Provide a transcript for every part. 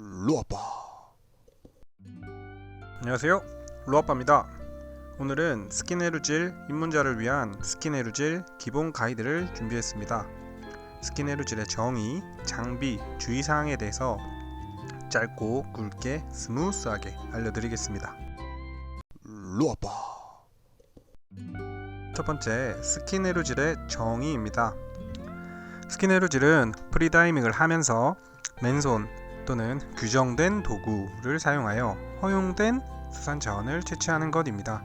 루아빠. 안녕하세요. 루아빠입니다. 오늘은 스킨헤르질 입문자를 위한 스킨헤르질 기본 가이드를 준비했습니다. 스킨헤르질의 정의, 장비, 주의사항에 대해서 짧고 굵게 스무스하게 알려드리겠습니다. 루아빠. 첫 번째 스킨헤르질의 정의입니다. 스킨헤르질은 프리다이밍을 하면서 맨손 또는 규정된 도구를 사용하여 허용된 수산 자원을 채취하는 것입니다.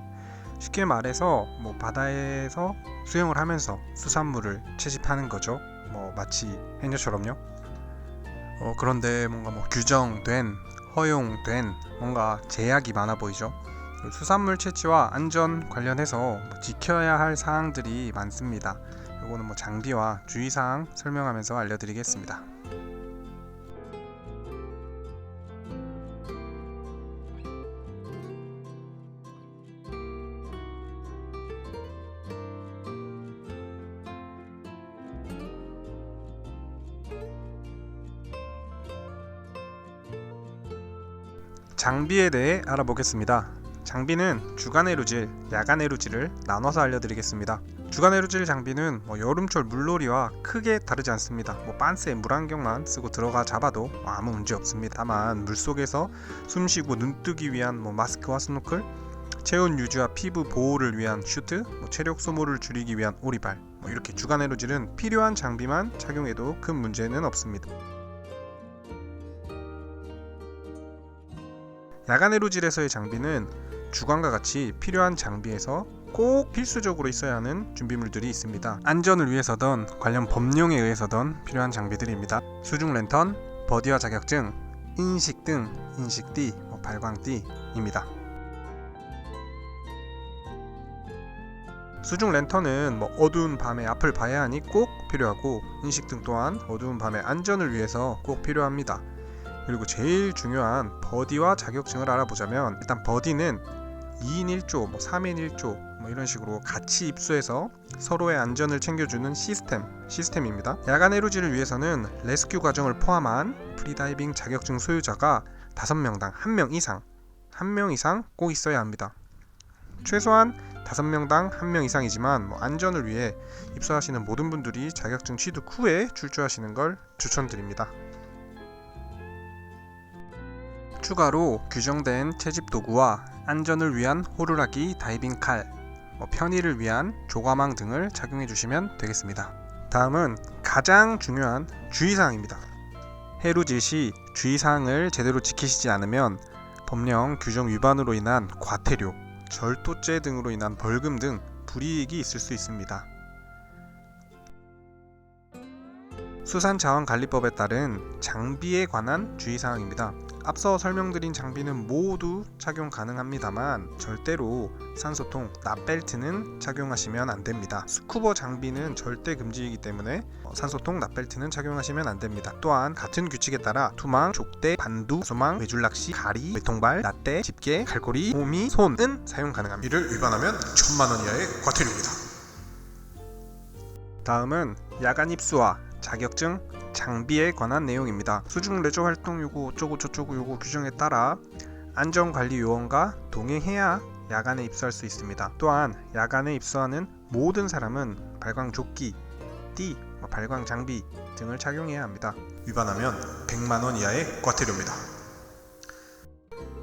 쉽게 말해서 뭐 바다에서 수영을 하면서 수산물을 채집하는 거죠. 뭐 마치 해녀처럼요. 어, 그런데 뭔가 뭐 규정된, 허용된 뭔가 제약이 많아 보이죠. 수산물 채취와 안전 관련해서 뭐 지켜야 할 사항들이 많습니다. 이거는 뭐 장비와 주의사항 설명하면서 알려드리겠습니다. 장비에 대해 알아보겠습니다. 장비는 주간 해루질, 야간 해루질을 나눠서 알려드리겠습니다. 주간 해루질 장비는 뭐 여름철 물놀이와 크게 다르지 않습니다. 뭐 빤스에 물안경만 쓰고 들어가 잡아도 뭐 아무 문제 없습니다. 다만 물속에서 숨쉬고 눈뜨기 위한 뭐 마스크와 스노클, 체온 유지와 피부 보호를 위한 슈트, 뭐 체력 소모를 줄이기 위한 오리발, 뭐 이렇게 주간 해루질은 필요한 장비만 착용해도 큰 문제는 없습니다. 야간 해루질에서의 장비는 주간과 같이 필요한 장비에서 꼭 필수적으로 있어야 하는 준비물들이 있습니다. 안전을 위해서든 관련 법령에 의해서든 필요한 장비들입니다. 수중 랜턴, 버디와 자격증, 인식 등, 인식띠, 뭐 발광띠입니다. 수중 랜턴은 뭐 어두운 밤에 앞을 봐야 하니 꼭 필요하고 인식등 또한 어두운 밤의 안전을 위해서 꼭 필요합니다. 그리고 제일 중요한 버디와 자격증을 알아보자면 일단 버디는 2인 1조, 뭐 3인 1조 뭐 이런 식으로 같이 입수해서 서로의 안전을 챙겨주는 시스템, 시스템입니다. 야간 해루질을 위해서는 레스큐 과정을 포함한 프리다이빙 자격증 소유자가 5명당 1명 이상, 1명 이상 꼭 있어야 합니다. 최소한 5명당 1명 이상이지만 뭐 안전을 위해 입수하시는 모든 분들이 자격증 취득 후에 출조하시는 걸 추천드립니다. 추가로 규정된 채집 도구와 안전을 위한 호루라기, 다이빙 칼, 뭐 편의를 위한 조가망 등을 착용해 주시면 되겠습니다. 다음은 가장 중요한 주의사항입니다. 해루질 시 주의사항을 제대로 지키시지 않으면 법령 규정 위반으로 인한 과태료, 절도죄 등으로 인한 벌금 등 불이익이 있을 수 있습니다. 수산자원관리법에 따른 장비에 관한 주의사항입니다. 앞서 설명드린 장비는 모두 착용 가능합니다만 절대로 산소통, 납벨트는 착용하시면 안 됩니다. 스쿠버 장비는 절대 금지이기 때문에 산소통, 납벨트는 착용하시면 안 됩니다. 또한 같은 규칙에 따라 투망, 족대, 반두, 소망, 외줄낚시, 가리, 외통발, 낫대, 집게, 갈고리, 호미, 손은 사용 가능합니다. 이를 위반하면 천만 원 이하의 과태료입니다 다음은 야간 입수와 자격증 장비에 관한 내용입니다. 수중 레저 활동 요구 어쩌고 저쩌고 요구 규정에 따라 안전관리 요원과 동행해야 야간에 입수할 수 있습니다. 또한 야간에 입수하는 모든 사람은 발광 조끼, 띠, 뭐 발광 장비 등을 착용해야 합니다. 위반하면 100만 원 이하의 과태료입니다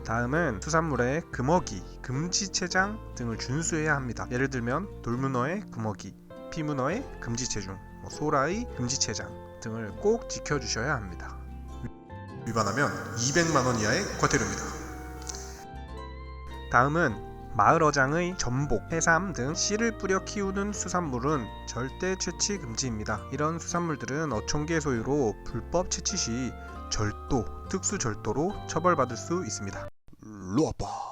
다음은 수산물의 금어기, 금지체장 등을 준수해야 합니다. 예를 들면 돌문어의 금어기, 피문어의 금지체중, 뭐 소라의 금지체장 등을 꼭 지켜주셔야 합니다. 위반하면 200만 원 이하의 과태료입니다 다음은 마을 어장의 전복, 해삼 등 씨를 뿌려 키우는 수산물은 절대 채취 금지입니다. 이런 수산물들은 어촌계 소유로 불법 채취 시 절도, 특수 절도로 처벌받을 수 있습니다. 루아빠